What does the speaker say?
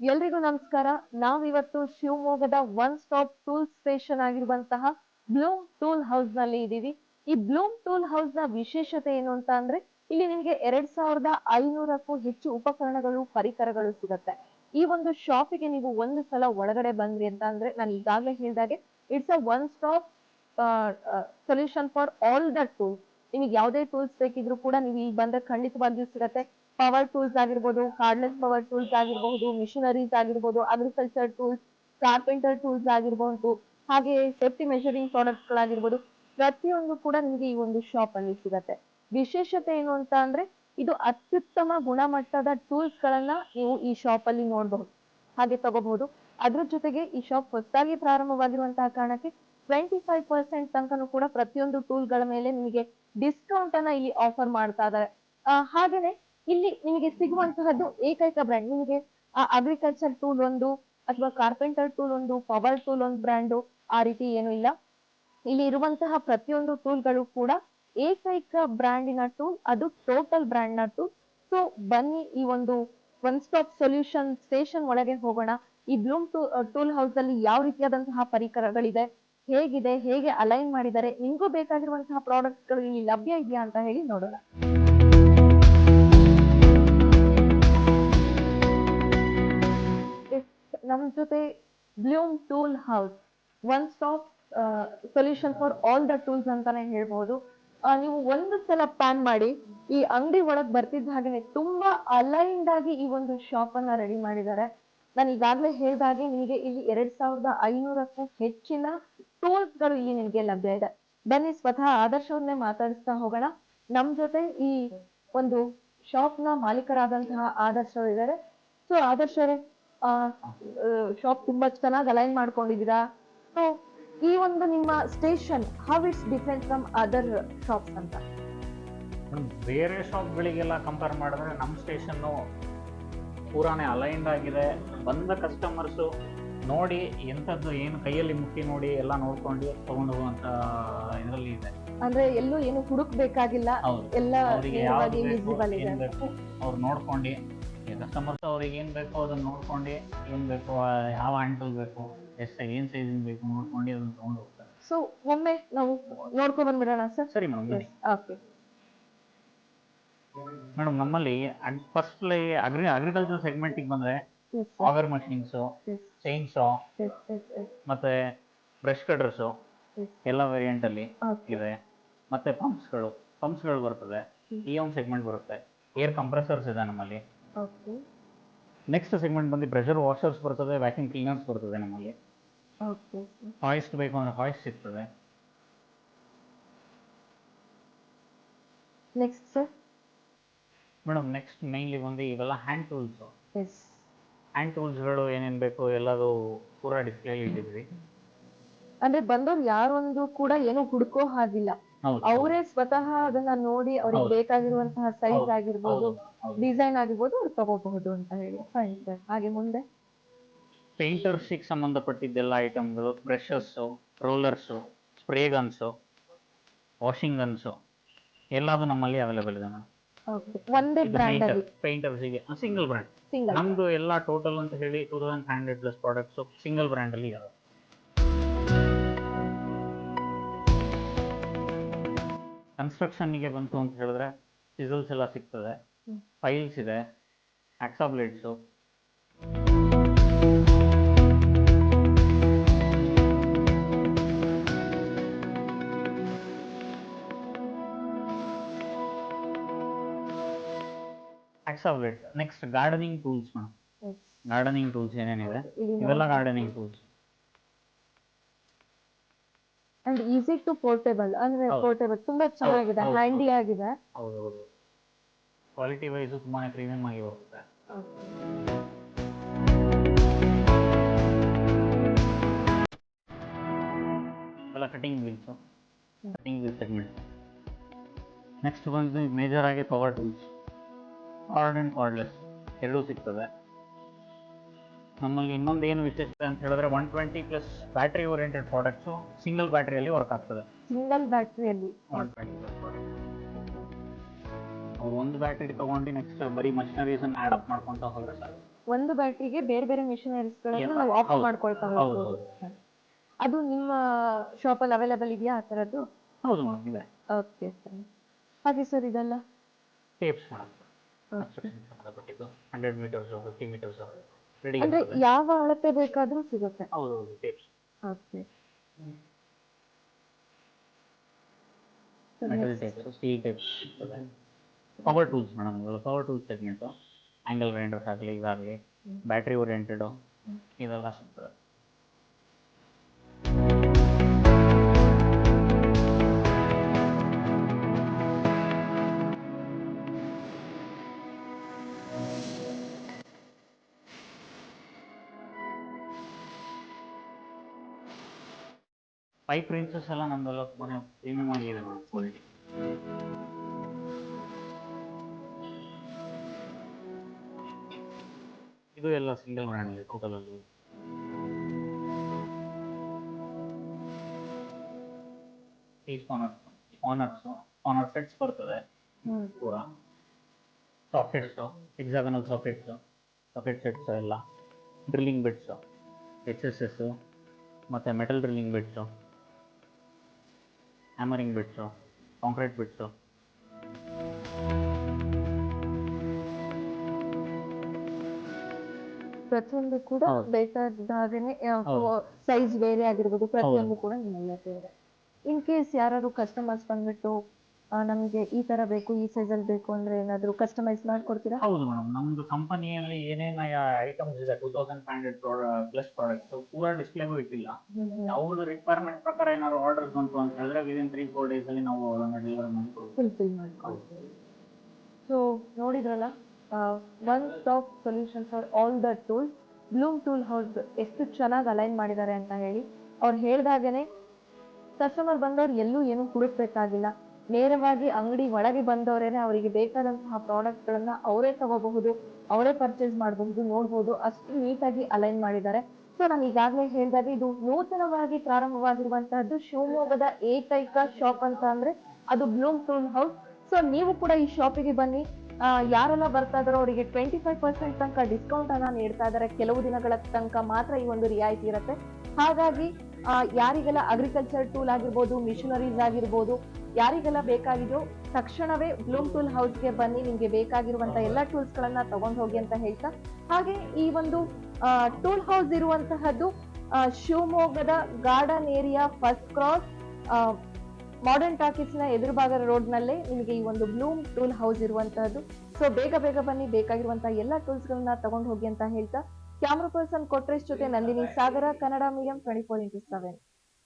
ಎಲ್ರಿಗೂ ನಮಸ್ಕಾರ. ನಾವಿವತ್ತು ಶಿವಮೊಗ್ಗದ ಒನ್ ಸ್ಟಾಪ್ ಟೂಲ್ ಸ್ಟೇಷನ್ ಆಗಿರುವಂತಹ ಬ್ಲೂಮ್ ಟೂಲ್ ಹೌಸ್ನಲ್ಲಿ ಇದ್ದೀವಿ. ಈ ಬ್ಲೂಮ್ ಟೂಲ್ ಹೌಸ್ನ ವಿಶೇಷತೆ ಏನು ಅಂತ ಅಂದ್ರೆ, ಇಲ್ಲಿ ನಿಮಗೆ ಎರಡ್ ಸಾವಿರದ ಐನೂರಕ್ಕೂ ಹೆಚ್ಚು ಉಪಕರಣಗಳು, ಪರಿಕರಗಳು ಸಿಗುತ್ತೆ. ಈ ಒಂದು ಶಾಪಿಗೆ ನೀವು ಒಂದು ಸಲ ಒಳಗಡೆ ಬಂದ್ರಿ ಅಂತ ಅಂದ್ರೆ, ನಾನು ಈಗಾಗಲೇ ಹೇಳಿದಾಗೆ it's a one stop solution for all the tools ನಿಮಗೆ ಯಾವುದೇ ಟೂಲ್ಸ್ ಬೇಕಿದ್ರು ಕೂಡ ನೀವು ಈಗ ಬಂದ್ರೆ ಖಂಡಿತವಾಗಿಯೂ ಸಿಗತ್ತೆ. ಪವರ್ ಟೂಲ್ಸ್ ಆಗಿರ್ಬೋದು ಕಾರ್ಡ್ಲೆಸ್ ಪವರ್ ಟೂಲ್ಸ್ ಆಗಿರಬಹುದು ಮಿಷನರೀಸ್ ಆಗಿರ್ಬೋದು ಅಗ್ರಿಕಲ್ಚರ್ ಟೂಲ್ಸ್ ಕಾರ್ಪೆಂಟರ್ ಟೂಲ್ಸ್ ಆಗಿರಬಹುದು ಹಾಗೆ ಸೇಫ್ಟಿ ಮೆಷರಿಂಗ್ ಪ್ರಾಡಕ್ಟ್ಸ್ ಗಳಾಗಿರ್ಬೋದು, ಪ್ರತಿಯೊಂದು ಕೂಡ ನಿಮಗೆ ಈ ಒಂದು ಶಾಪ್ ಅಲ್ಲಿ ಸಿಗತ್ತೆ. ವಿಶೇಷತೆ ಏನು ಅಂತ ಅಂದ್ರೆ, ಇದು ಅತ್ಯುತ್ತಮ ಗುಣಮಟ್ಟದ ಟೂಲ್ಸ್ ಗಳನ್ನ ನೀವು ಈ ಶಾಪ್ ಅಲ್ಲಿ ನೋಡಬಹುದು ಹಾಗೆ ತಗೋಬಹುದು ಅದ್ರ ಜೊತೆಗೆ ಈ ಶಾಪ್ ಹೊಸದಾಗಿ ಪ್ರಾರಂಭವಾಗಿರುವಂತಹ ಕಾರಣಕ್ಕೆ ಟ್ವೆಂಟಿ ಫೈವ್ ಪರ್ಸೆಂಟ್ ತನಕನೂ ಕೂಡ ಪ್ರತಿಯೊಂದು ಟೂಲ್ಗಳ ಮೇಲೆ ನಿಮಗೆ ಡಿಸ್ಕೌಂಟ್ ಅನ್ನ ಇಲ್ಲಿ ಆಫರ್ ಮಾಡ್ತಾ ಇದ್ದಾರೆ. ಹಾಗೇನೆ ಇಲ್ಲಿ ನಿಮಗೆ ಸಿಗುವಂತಹದ್ದು ಏಕೈಕ ಬ್ರ್ಯಾಂಡ್ ನಿಮಗೆ, ಆ ಅಗ್ರಿಕಲ್ಚರ್ ಟೂಲ್ ಒಂದು ಅಥವಾ ಕಾರ್ಪೆಂಟರ್ ಟೂಲ್ ಒಂದು ಪವರ್ ಟೂಲ್ ಒಂದು ಬ್ರ್ಯಾಂಡ್ ಆ ರೀತಿ ಏನು ಇಲ್ಲ. ಇಲ್ಲಿ ಇರುವಂತಹ ಪ್ರತಿಯೊಂದು ಟೂಲ್ಗಳು ಕೂಡ ಏಕೈಕ ಬ್ರ್ಯಾಂಡಿನ ಟೂಲ್ ಅದು ಟೋಟಲ್ ಬ್ರ್ಯಾಂಡ್ನ ಟೂಲ್ ಸೊ ಬನ್ನಿ ಈ ಒಂದು ಒನ್ ಸ್ಟಾಪ್ ಸೊಲ್ಯೂಷನ್ ಸ್ಟೇಷನ್ ಒಳಗೆ ಹೋಗೋಣ. ಈ ಬ್ಲೂಮ್ ಟೂಲ್ ಹೌಸ್ ಅಲ್ಲಿ ಯಾವ ರೀತಿಯಾದಂತಹ ಪರಿಕರಗಳಿದೆ, ಹೇಗಿದೆ, ಹೇಗೆ ಅಲೈನ್ ಮಾಡಿದ್ದಾರೆ, ನಿಮಗೂ ಬೇಕಾಗಿರುವಂತಹ ಪ್ರಾಡಕ್ಟ್ಗಳು ಇಲ್ಲಿ ಲಭ್ಯ ಇದೆಯಾ ಅಂತ ಹೇಳಿ ನೋಡೋಣ. ನಮ್ ಜೊತೆ Bloom tool house. One stop solution for all the tools ಅಂತಾನೆ ಹೇಳ್ಬಹುದು ನೀವು ಒಂದು ಸಲ ಪ್ಯಾನ್ ಮಾಡಿ, ಈ ಅಂಗಡಿ ಒಳಗೆ ಬರ್ತಿದ್ದ ಹಾಗೆ ತುಂಬಾ ಅಲೈನ್ಡ್ ಆಗಿ ಈ ಒಂದು ಶಾಪ್ ಅನ್ನ ರೆಡಿ ಮಾಡಿದ್ದಾರೆ. ನಾನು ಈಗಾಗಲೇ ಹೇಳಿದ ಹಾಗೆ ನಿಮಗೆ ಇಲ್ಲಿ ಎರಡ್ ಸಾವಿರದ ಐನೂರಕ್ಕೂ ಹೆಚ್ಚಿನ ಟೂಲ್ಸ್ಗಳು ಇಲ್ಲಿ ನಿಮಗೆ ಲಭ್ಯ ಇದೆ. ಬನ್ನಿ ಸ್ವತಃ ಆದರ್ಶವನ್ನೇ ಮಾತಾಡಿಸ್ತಾ ಹೋಗೋಣ. ನಮ್ ಜೊತೆ ಈ ಒಂದು ಶಾಪ್ನ ಮಾಲೀಕರಾದಂತಹ ಆದರ್ಶ ಇದ್ದಾರೆ ಸೊ ಆದರ್ಶ ಶಾಪ್ ತುಂಬಾ ಚೆನ್ನಾಗಿ ಅಲೈನ್ ಮಾಡ್ಕೊಂಡಿದ್ದೀರಾ? ಸೊ ಈ ಒಂದು ನಿಮ್ಮ station how it's different from other shops ಅಂತ? ಬೇರೆ ಶಾಪ್ಗಳಿಗೆಲ್ಲ ಕಂಪೇರ್ ಮಾಡಿದ್ರೆ ನಮ್ಮ ಸ್ಟೇಷನ್ನು ಪೂರಾನೇ ಅಲೈನ್ಡ್ ಆಗಿದೆ. ಬಂದ ಕಸ್ಟಮರ್ಸು ನೋಡಿ ಎಂಥದ್ದು ಏನು ಕೈಯಲ್ಲಿ ಮುಟ್ಟಿ ನೋಡಿ ಎಲ್ಲ ನೋಡ್ಕೊಂಡು ತಗೊಂಡು ಹೋಗುವಂತ ಇದರಲ್ಲಿ ಇದೆ. ಅಂದ್ರೆ ಎಲ್ಲೂ ಏನು ಹುಡುಕ್ಬೇಕಾಗಿಲ್ಲ. ಎಲ್ಲ ಅವ್ರಿಗೆ ಯಾವ್ದು ಬೇಕು ಇದೆ. ಏನ್ ಬೇಕು ಅವ್ರು ನೋಡ್ಕೊಂಡು ಕಸ್ಟಮರ್ಸ್ ಅವ್ರಿಗೆ ಏನು ಬೇಕೋ ಅದನ್ನು ನೋಡ್ಕೊಂಡು ಏನು ಬೇಕೋ ಯಾವ ಹ್ಯಾಂಡಲ್ ಬೇಕು ಎಷ್ಟು ಏನು ಸೈಜಿಂಗ್ ಬೇಕು ನೋಡ್ಕೊಂಡು ಅದನ್ನು ತೊಗೊಂಡು ಹೋಗ್ತಾರೆ. ಸೊ ಒಮ್ಮೆ ನಾವು ನೋಡ್ಕೊಂಡು ಬಂದ್ಬಿಡೋಣ ಸರ್ ಸರಿ ಮೇಡಮ್ ಓಕೆ ಮೇಡಮ್ ನಮ್ಮಲ್ಲಿ ಫಸ್ಟ್ಲಿ ಅಗ್ರಿ ಅಗ್ರಿಕಲ್ಚರ್ ಸೆಗ್ಮೆಂಟಿಗೆ ಬಂದ್ರೆ ಫಾಗರ್ ಮಷಿನ್ಸು ಚೈನ್ ಸಾ ಮತ್ತೆ ಬ್ರಷ್ ಕಟರ್ಸ್ ಎಲ್ಲ ವೇರಿಯಂಟ್ ಅಲ್ಲಿ ಇದೆ. ಮತ್ತೆ ಪಂಪ್ಸ್ಗಳು ಪಂಪ್ಸ್ಗಳು ಬರ್ತದೆ. ಈ ಒಂದು ಸೆಗ್ಮೆಂಟ್ ಬರುತ್ತೆ. ಏರ್ ಕಂಪ್ರೆಸರ್ಸ್ ಇದೆ ನಮ್ಮಲ್ಲಿ. ಓಕೆ. ನೆಕ್ಸ್ಟ್ ಸೆಗ್ಮೆಂಟ್ ಬಂದು ಪ್ರೆಷರ್ ವಾಷರ್ಸ್ ಬರ್ತದೆ ವ್ಯಾಕ್ಯೂಮ್ ಕ್ಲೀನರ್ಸ್ ಬರ್ತದೆ ನಮಗೆ. ಓಕೆ ಹಾಯ್ಸ್ಟ್ ಬೇಕು ಅಂದ್ರೆ ಹಾಯ್ಸ್ಟ್ ಸಿಗ್ತದೆ. Next sir madam next mainly ಬಂದು ಇವೆಲ್ಲ ಹ್ಯಾಂಡ್ ಟೂಲ್ಸ್ ಎಸ್ ಹ್ಯಾಂಡ್ ಟೂಲ್ಸ್ಗಳು ಏನೇನು ಬೇಕು ಎಲ್ಲದು ಪೂರಾ ಡಿಸ್ಪ್ಲೇ ಇಟ್ಟಿದ್ವಿ ಅಂದ್ರೆ ಬಂದವ್ರು ಯಾರೊಂದು ಕೂಡ ಏನು ಹುಡುಕೋ ಹಾಗಿಲ್ಲ. ಹೌದು. ಅವರೇ ಸ್ವತಃ ಅದನ್ನ ನೋಡಿ ಅವ್ರಿಗೆ. ಬೇಕಾಗಿರುವಂತಹ ಸೈಜ್ ಆಗಿರ್ಬೋದು. ಡಿಸೈನ್ ಆಗಿರ್ಬೋದು ಅವ್ರು ತಗೋಬಹುದು ಅಂತ ಹೇಳಿ. ಫೈನ್ ಸರ್ ಹಾಗೆ ಮುಂದೆ? ಪೇಂಟರ್ಸಿಗೆ ಸಂಬಂಧಪಟ್ಟಿದ್ದೆಲ್ಲ ಐಟಮ್ಗಳು brushes rollers spray guns washing guns ಎಲ್ಲದು ನಮ್ಮಲ್ಲಿ ಅವೈಲೇಬಲ್ ಇದೆ ಮೇಡಮ್ ಓಕೆ ಒಂದೇ ಬ್ರ್ಯಾಂಡ್ ಅಲ್ಲಿ? ಪೇಂಟರ್ಸಿಗೆ ಸಿಂಗಲ್ ಬ್ರ್ಯಾಂಡ್ ಸಿಂಗಲ್ ನಮ್ದು ಎಲ್ಲ ಟೋಟಲ್ ಅಂತ ಹೇಳಿ two thousand five hundred plus products single ಬ್ರ್ಯಾಂಡಲ್ಲಿ ಇದಾವೆ ಕನ್ಸ್ಟ್ರಕ್ಷನ್ನಿಗೆ ಬಂತು ಅಂತ ಹೇಳಿದ್ರೆ ಸಿಸಲ್ಸ್ ಎಲ್ಲ ಸಿಗ್ತದೆ. ಫೈಲ್ಸ್ ಇದೆ hacksaw blades hacksaw blade next gardening tools madam gardening tools ಏನೇನಿದೆ? ಇವೆಲ್ಲ gardening tools and easy to portable ಅಂದ್ರೆ. ಪೋರ್ಟೇಬಲ್ ತುಂಬಾ ಚೆನ್ನಾಗಿದೆ ಹ್ಯಾಂಡಿ ಆಗಿದೆ. ಹೌದು. ಕ್ವಾಲಿಟಿ ವೈಸು ತುಂಬಾ ಪ್ರೀಮಿಯಂ ಆಗಿ ಹೋಗುತ್ತೆ. ಇವೆಲ್ಲ cutting wheels cutting wheel segment next ಬಂದು ಮೇಜರ್ ಆಗಿ power tools cord and cordless ಎರಡೂ ಸಿಗ್ತದೆ. ನಮ್ಮಲ್ಲಿ ಇನ್ನೊಂದು ಏನು ವಿಶೇಷ ಅಂತ ಹೇಳಿದ್ರೆ one twenty plus battery oriented products single ಬ್ಯಾಟ್ರಿಯಲ್ಲಿ work ಆಗ್ತದೆ. ಸಿಂಗಲ್ ಬ್ಯಾಟ್ರಿಯಲ್ಲಿ ಒನ್ ಟ್ವೆಂಟಿ ಒಂದು ಬ್ಯಾಟರಿ ತಗೊಂಡು ನೆಕ್ಸ್ಟ್ ಬರೀ ಮಷಿನರೀಸ್ ಆಡ್ ಅಪ್ ಮಾಡ್ಕೊಂತ ಹೋದ್ರೆ ಸಾಕು. ಒಂದು ಬ್ಯಾಟರಿಗೆ ಬೇರೆ ಬೇರೆ ಮಷಿನರೀಸ್ ಗಳನ್ನ ನಾವು ಆಫ್. ಮಾಡ್ಕೊಳ್ತಾ ಹೌದು, ಹೋಗ್ಬೋದು ಅದು ನಿಮ್ಮ ಶಾಪ್ ಅಲ್ಲಿ ಅವೈಲೇಬಲ್ ಇದೆಯಾ ಆ ತರದ್ದು? ಹೌದು ಮೇಡಮ್ ಇದೆ. Okay sir. ಹಾಗೆ ಸರ್ ಇದೆಲ್ಲ? ಟೇಪ್ಸ್ ಮೇಡಮ್ ಕನ್ಸ್ಟ್ರಕ್ಷನ್ ಸಂಬಂಧಪಟ್ಟಿದ್ದು. Hundred metres fifty metres ready ಅಂದ್ರೆ ಯಾವ ಅಳತೆ ಬೇಕಾದರೂ ಸಿಗುತ್ತೆ. ಹೌದು ಹೌದು tapes okay metal tapes steel tapes power tools madam power tools segment angle grinders ಆಗಲಿ ಇದಾಗಲಿ ಬ್ಯಾಟ್ರಿ ಓರಿಯೆಂಟೆಡು ಇದೆಲ್ಲ ಸಿಗ್ತದೆ ಪೈಪ್ ರೇಂಜಸ್ ಎಲ್ಲ ನಮ್ದೆಲ್ಲ ತುಂಬಾ ಪ್ರೀಮಿಯಮ್ ಆಗಿದೆ ಮೇಡಮ್ ಕ್ವಾಲಿಟಿ ಇದು ಎಲ್ಲ ಸಿಂಗಲ್ ಬ್ರ್ಯಾಂಡ್ ಟೋಟಲ್ ಅಲ್ಲಿ. ಆನರ್ಸ್ ಆನರ್ಸ್ ಆನರ್ ಸೆಟ್ಸ್ ಬರ್ತದೆ. ಪೂರ sockets hexagonal sockets socket sets ಎಲ್ಲ. Drilling bits H S S ಮತ್ತು metal drilling bits hammering bits concrete bits ಪ್ರತಿಯೊಂದು ಕೂಡ. ಬೇಕಾದ ಹಾಗೇನೆ. ಸೈಜ್ ಬೇರೆ ಆಗಿರ್ಬೋದು ಪ್ರತಿಯೊಂದು ಕೂಡ ನಿಮ್ಮಲ್ಲೇ ಬೇರೆ ಇನ್ ಕೇಸ್ ಯಾರಾದ್ರು ಕಸ್ಟಮರ್ಸ್ ಬಂದ್ಬಿಟ್ಟು ಆ, ನಮ್ಗೆ ಈ ತರ ಬೇಕು ಈ ಸೈಜ್ ಅಲ್ಲಿ ಬೇಕು ಅಂದ್ರೆ ಏನಾದ್ರು ಕಸ್ಟಮೈಸ್ ಮಾಡ್ಕೊಡ್ತೀರಾ? ಹೌದು ಮೇಡಮ್ ನಮ್ದು ಕಂಪನಿಯಲ್ಲಿ ಏನೇನ ಐಟಮ್ಸ್ ಇದೆ two thousand five hundred plus product ಪೂರಾ ಡಿಸ್ಪ್ಲೇಗೂ ಇಟ್ಟಿಲ್ಲ. ಅವ್ರ ರಿಕ್ವೈರ್ಮೆಂಟ್ ಪ್ರಕಾರ ಏನಾದ್ರು ಆರ್ಡರ್ ಬಂತು ಅಂತ ಹೇಳಿದ್ರೆ ವಿದಿನ್ ತ್ರೀ ಫೋರ್ ಅಲ್ಲಿ ನಾವು ಅದನ್ನ ಡೆಲಿವರ್ ಮಾಡಿ ಕೊಡ್ತೀವಿ ಫುಲ್ಫಿಲ್ ಮಾಡ್ಕೊಳ್ತೀವಿ ಸೊ ನೋಡಿದ್ರಲ್ಲ? One stop solution for all the tools Bloom tool house ಎಷ್ಟು ಚೆನ್ನಾಗಿ ಅಲೈನ್ ಮಾಡಿದ್ದಾರೆ ಅಂತ ಹೇಳಿ. ಅವ್ರು ಹೇಳ್ದಾಗೇನೆ ಕಸ್ಟಮರ್ ಬಂದವ್ರು ಎಲ್ಲೂ ಏನು ಹುಡುಕ್ಬೇಕಾಗಿಲ್ಲ. ನೇರವಾಗಿ ಅಂಗಡಿ ಒಳಗೆ ಬಂದವರೇನೆ ಅವರಿಗೆ ಬೇಕಾದಂತಹ ಪ್ರಾಡಕ್ಟ್ಗಳನ್ನ ಅವರೇ ತಗೋಬಹುದು, ಅವರೇ ಪರ್ಚೇಸ್ ಮಾಡಬಹುದು, ನೋಡಬಹುದು. ಅಷ್ಟು ನೀಟಾಗಿ ಅಲೈನ್ ಮಾಡಿದ್ದಾರೆ. ಸೊ ನಾನು ಈಗಾಗಲೇ ಹೇಳಿದಾಗ ಇದು ನೂತನವಾಗಿ ಪ್ರಾರಂಭವಾಗಿರುವಂತಹದ್ದು ಶಿವಮೊಗ್ಗದ ಏಕೈಕ ಶಾಪ್ ಅಂತ ಅಂದ್ರೆ ಅದು ಬ್ಲೂಮ್ ಟೂಲ್ ಹೌಸ್ ಸೊ ನೀವು ಕೂಡ ಈ ಶಾಪಿಗೆ ಬನ್ನಿ. ಯಾರೆಲ್ಲ ಬರ್ತಾ ಇದಾರೋ ಅವರಿಗೆ ಟ್ವೆಂಟಿ ಫೈವ್ ಪರ್ಸೆಂಟ್ ತನಕ ಡಿಸ್ಕೌಂಟ್ ಅನ್ನ ನೀಡ್ತಾ ಇದ್ದಾರೆ. ಕೆಲವು ದಿನಗಳ ತನಕ ಮಾತ್ರ ಈ ಒಂದು ರಿಯಾಯಿತಿ ಇರುತ್ತೆ. ಹಾಗಾಗಿ ಯಾರಿಗೆಲ್ಲ ಅಗ್ರಿಕಲ್ಚರ್ ಟೂಲ್ ಆಗಿರ್ಬೋದು ಮಿಷನರೀಸ್ ಆಗಿರ್ಬೋದು, ಯಾರಿಗೆಲ್ಲ ಬೇಕಾಗಿದೆಯೋ ತಕ್ಷಣವೇ ಬ್ಲೂಮ್ ಟೂಲ್ ಹೌಸ್ಗೆ ಬನ್ನಿ, ನಿಮಗೆ ಬೇಕಾಗಿರುವಂತ ಎಲ್ಲ ಟೂಲ್ಸ್ ಗಳನ್ನ ತಗೊಂಡ್ ಹೋಗಿ ಅಂತ ಹೇಳ್ತಾ. ಹಾಗೆ ಈ ಒಂದು ಟೂಲ್ ಹೌಸ್ ಇರುವಂತಹದ್ದು ಶಿವಮೊಗ್ಗದ garden area first cross modern ಟಾಕೀಸ್ನ ಎದುರು ಭಾಗದ ರೋಡ್ ನಲ್ಲೇ ನಿಮಗೆ ಈ ಒಂದು ಬ್ಲೂಮ್ ಟೂಲ್ ಹೌಸ್ ಇರುವಂತಹದ್ದು. ಸೊ ಬೇಗ ಬೇಗ ಬನ್ನಿ, ಬೇಕಾಗಿರುವಂತಹ ಎಲ್ಲ ಟೂಲ್ಸ್ ಗಳನ್ನ ತಗೊಂಡು ಹೋಗಿ ಅಂತ ಹೇಳ್ತಾ. ಕ್ಯಾಮ್ರಾ ಪರ್ಸನ್ ಕೊಟ್ರೇಶ್ ಜೊತೆ Nandini Sagara, Kannada medium twenty four into seven